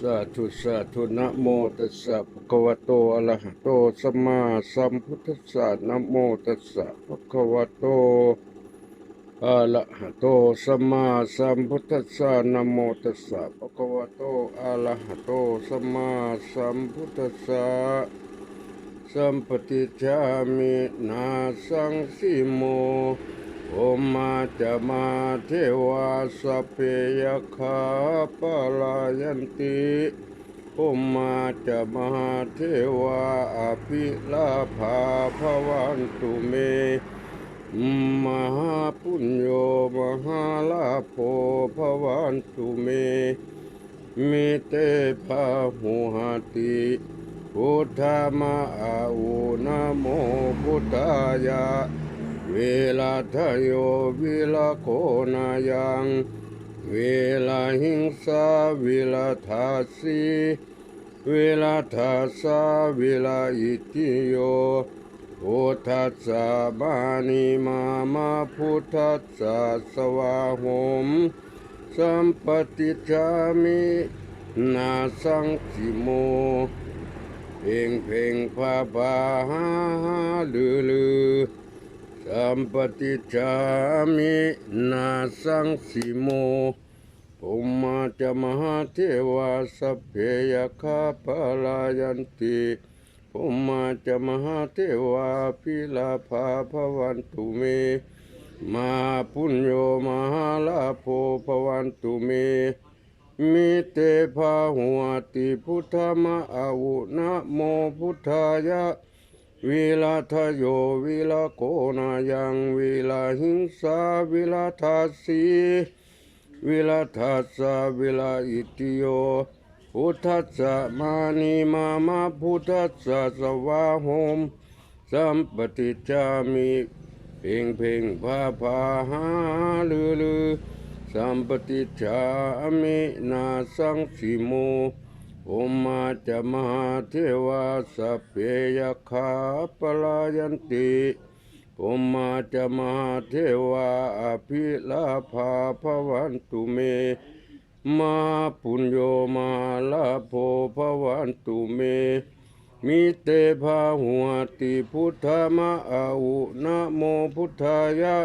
สาธุสาธุนะโมตัสสะภะคะวะโตอะระหะโตสัมมาสัมพุทธัสสะนะโมตัสสะภะคะวะโตอะระหะโตสัมมาสัมพุทธัสสะนะโมตัสสะภะคะวะโตอะระหะโตสัมมาสัมพุทธัสสะสัมปติชามินาสังสิโม โอมาจะมาเทวาสเพยคาปลายันติโอมาจะมาเทวาอภิลาภาภวันตุเม มหาปุญโยมหาลาโภภวันตุเม มิเตภาหุหติพุทธมาอาอุนโมพุทธายะ วลาทโยวิลาโคนายังเวลาหิงสาเวลาทาสีเวลาทาสาเวลาอิติโยพุทธัสสะมานิมามาพุทธัสสะสวาหมสัมปติจามินาสังสิโมเพ่งเพ่งพาพาหาหาลือลือ สัมปติจามินาสังสิโมปุมมาจะมหาเทวาสเพยคาปลายันติปุมมาจะมหาเทวาพิลาภาภวันตุเม มาปุญโยมหาลาโภภวันตุเม มิเตภาหัวติพุทธมะอาวุนะโมพุทธายะ วิลาทโยวิลาโกนายังวิลาหิงสาวิลาทัสสีวิลาทัสสะวิลาอิติโยพุทธัสสะมานิมามาพุทธัสสะสวาหมสัมปติจามิเพ่งเพ่งพาพาหาลือลือสัมปติจามินาสังสิโม อมาจะมหาเทวาสเพยคาปลายันติโอมาจะมหาเทวาอภิลาภาภวันตุเม มาปุญโยมาลาโภภวันตุเม มิเตภาหัวติพุทธมะอาอุนะโมพุทธายะ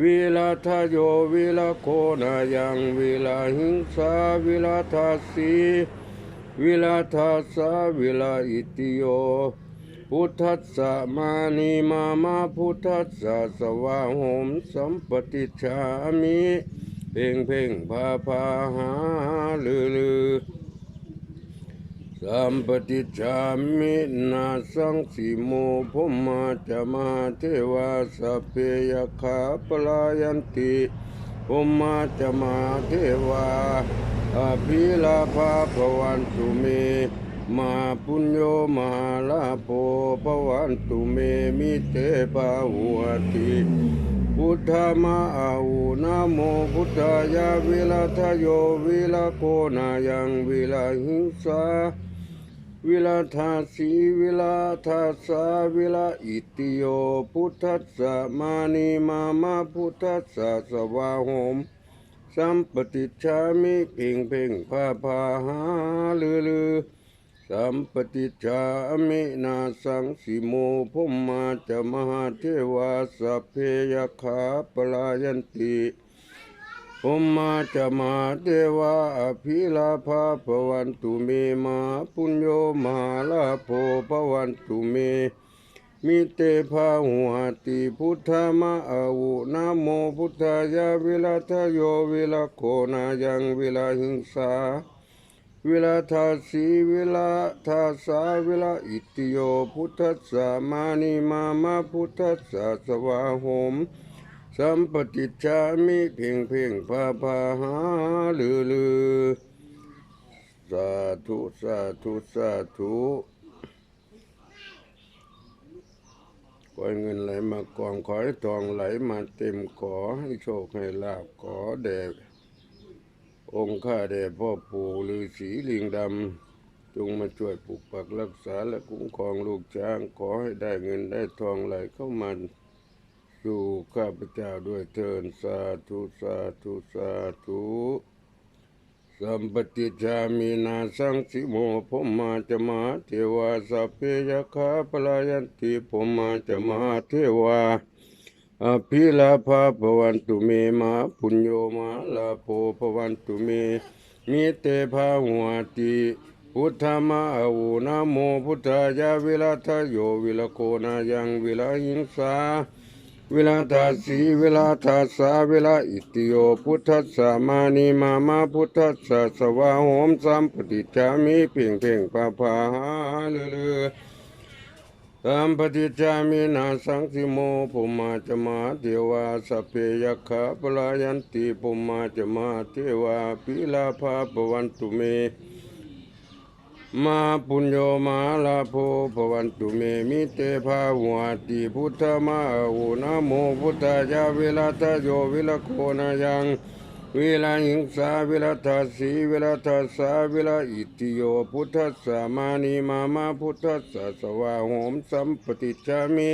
วิลาทโยวิลาโคนายังวิลาหิงสาวิลาทัสสี วิลาทัสสะวิลาอิติโย พุทธัสสะมานิมามาพุทธัสสะสวาหมสัมปติชามิเพ่งเพ่งพาพาหาลือลือสัมปติจามินาสังสีโมภมาจะมาเทวาสเพยคาปลายันติ ภมมาจะมาเทวาอภิลาภาภวันตุเม มาปุญโยมาลาโภภวันตุเมมิเตปาหัวติพุทธมาอาุนะโมพุทธายาวิลาทโยวิลาโกนายังวิลาหิงสา วิลาทาสีวิลาทาสาวิลาอิติโยพุทธัสสะมานิมามาพุทธัสสะสวาหมสัมปติชามิเพ่งเพ่งพาพาหาลือลือสัมปติชามินาสังสิโมภมมาจะมหาเทวาสเพยคาปลายันติ ภมมาจมาเทวาอภิลาภาภวันตุเมมาปุญโยมาลาโภภวันตุเม มิเตภาหัวติพุทธมะอาวุนะโมพุทธายาวิลาทโยวิลาโคนายังวิลาหิงสาวิลาทาสีวิลาทาสาวิลาอิติโยพุทธัสสะมานิมามาพุทธัสสะสวาหม สัมปติจามิเพ่งเพ่งพาพาหาลือลือสาธุสาธุสาธุขอให้เงินไหลมากองขอให้ทองไหลมาเต็มขอให้โชคให้ลาภขอแด่องค์ข้าแด่พ่อปู่ฤาษีลิงดำจงมาช่วยปกปักรักษาและคุ้มครองลูกช้าง ขอให้ได้เงินได้ทองไหลเข้ามา สู่ข้าพเจ้าด้วยเทินสาธุสาธุสาธุสัมปติจามินาสังสิโมภมมาจะมาเทวาสัพเพยคาปลายันติภมมาจะมาเทวาอภิลาภาภวันตุเมมาปุญโยมาลาโภภวันตุเมมิเตภาหัวติพุทธมาอาวุนะโมพุทธายาวิรัตโยวิลโกนายังวิลาหิงสา เวลาทาสีเวลาทาสาเวลาอิติโยพุทธัสสะมานีมามาพุทธัสสะสวาโหมสัมปติจามิเพ่งเพ่งปะปาหาเลือเลือสัมปติจามินาสังสิโมภุมาจมาเทวาสเพยคาปลายันติภุมาจมาเทวาปิลาภาปวันตุเม มาปุญโญมาลาโภภวันตุเมมิเตภาหัวติพุทธมาอุนะโมพุทธายาเวลาทโยวิลโคนายังวิลาหิงสาวิลาทัสสีวิลาทัสสาวิลาอิติโยพุทธสสะมานีมามาพุทธสสะสวาโหมสัมปติจามิ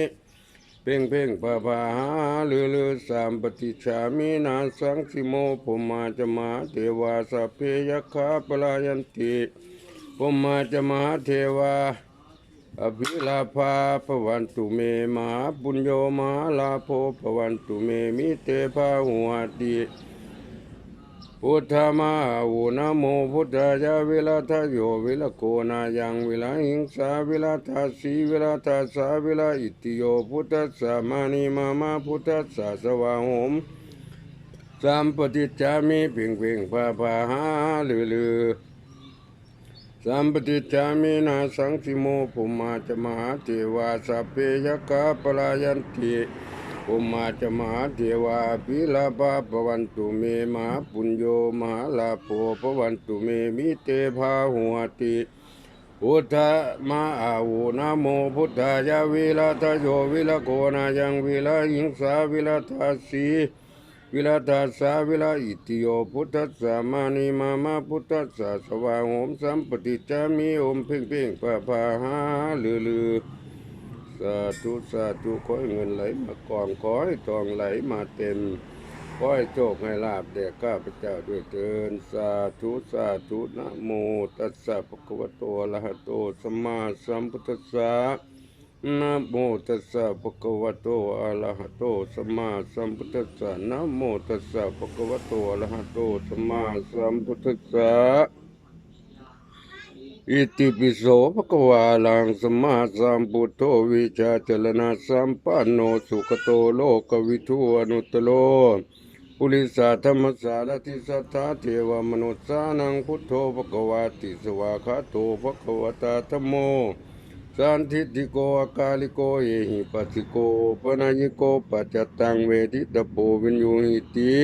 เพ่งเพ่งปะปาหาลือลือสามปฏิชามินาสังสิโมภมาจมาเทวาสเพยคาปลายันติ ภุมาจมาเทวา อภิลาภาภวันตุเมมาปุญโยมาลาโภภวันตุเมมิเตภาหัวติพุทธมาวุนะโมพุทธายาเวลาทโยเวลโกนายังเวลาหิงสาเวลาทัสสีเวลาทัสาเวลาอิติโยพุทธสสะมานีมามาพุทธสสะสวาหมสัมปติจามิเพ่งเพ่งปะปาหาลือลือ สัมปติจามินาสังสิโมภุมาจมหาเทวาสัพเพยกาปลายันติภุมาจมหาเทวาปิลาภาปวันตุเมมหาปุญโยมหาลาโภปวันตุเมมิเตภาหัวติพุทธมาอาวุนะโมพุทธายาวิลาทโยวิลโกนายังวิลาหิงสาวิลาทัสี วิลาทัสสะวิลาอิติโยพุทธัสสะมานีมามาพุทธัสสะสว่างโหมสัมปติจามิโอมเพ่งเพ่งปะปาหาลือลือสาธุสาธุขอให้เงินไหลมากองขอให้ทองไหลมาเต็มขอให้โชคให้ลาบแด่ข้าพเจ้าด้วยเถินสาธุสาธุนะโมตัสสะภะคะวะโตอะระหะโตสัมมาสัมพุทธัสสะ นะโมตัสสะภะคะวะโตอะระหะโตสัมมาสัมพุทธัสสะนะโมตัสสะภะคะวะโตอะระหะโตสัมมาสัมพุทธัสสะอิติปิโสภะคะวาลังสัมมาสัมพุทโธวิชาจรณะสัมปันโนสุขโตโลกวิทูอนุตโลปุริสาธรรมสารติสัทธาเทวมนุษสานังพุทโธภะคะวาติสวาคาโตภะคะวตาธโม สันทิติโกอากาลิโกเอหิปัสสิโกปนายิโกปัจจตังเวทิตโปวินยูหิติ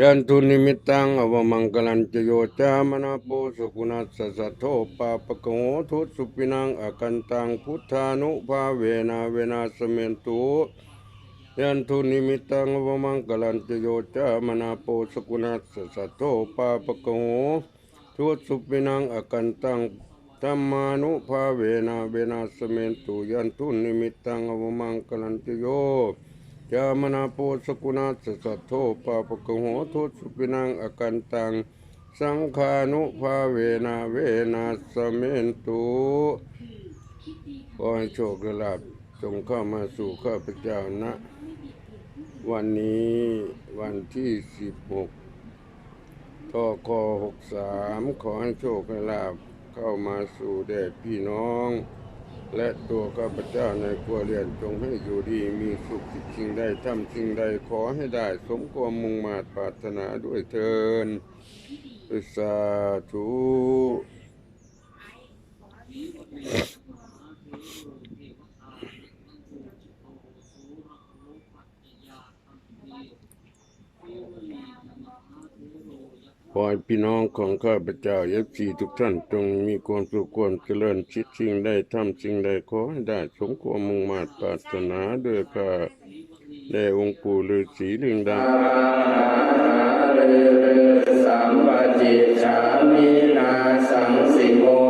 ยันตุนิมิตังอวมังกลันจโยจามนาโปสุกุณัสสะสัทโทปาปะกโหทุสุปินังอากันตังพุทธานุภาเวนาเวนาสเมนตุยันตุนิมิตังอวมังกลันจโยจามนาโปสกุณัสสะโทปาปะกโหทุสุปินังอากันตัง ธรรมานุภาเวนะเวนะสเมนตุยันตุนิมิตังอวมังกลันติโยจามนาโปสกุณาสสัทโทปาปะกะโหทุสุปินังอกันตัง สังฆานุภาเวนะเวนะสเมนตุขอให้โชคลาภจงเข้ามาสู่ข้าพเจ้านะ วันนี้วันที่สิบหกทคหกสามขอให้โชคลาบ เข้ามาสู่แด่พี่น้อง และตัวข้าพเจ้าในครัวเรียนจงให้อยู่ดีมีสุขสิ่งใดทำสิ่งใดขอให้ได้ สมความมุ่งมาตรปรารถนาด้วยเทินสาธุ ขอใพี่น้องของข้าพเจ้าเอฟซีทุกท่านจงมีความสุขความเจริญชิดชิงได้ทำสิ่งใดขอให้ได้สมความมุ่งมาตรปรารนาด้วยข้าในองค์ปู่ฤาษีลิงดาสัมปจิตฉามินาสังสิโม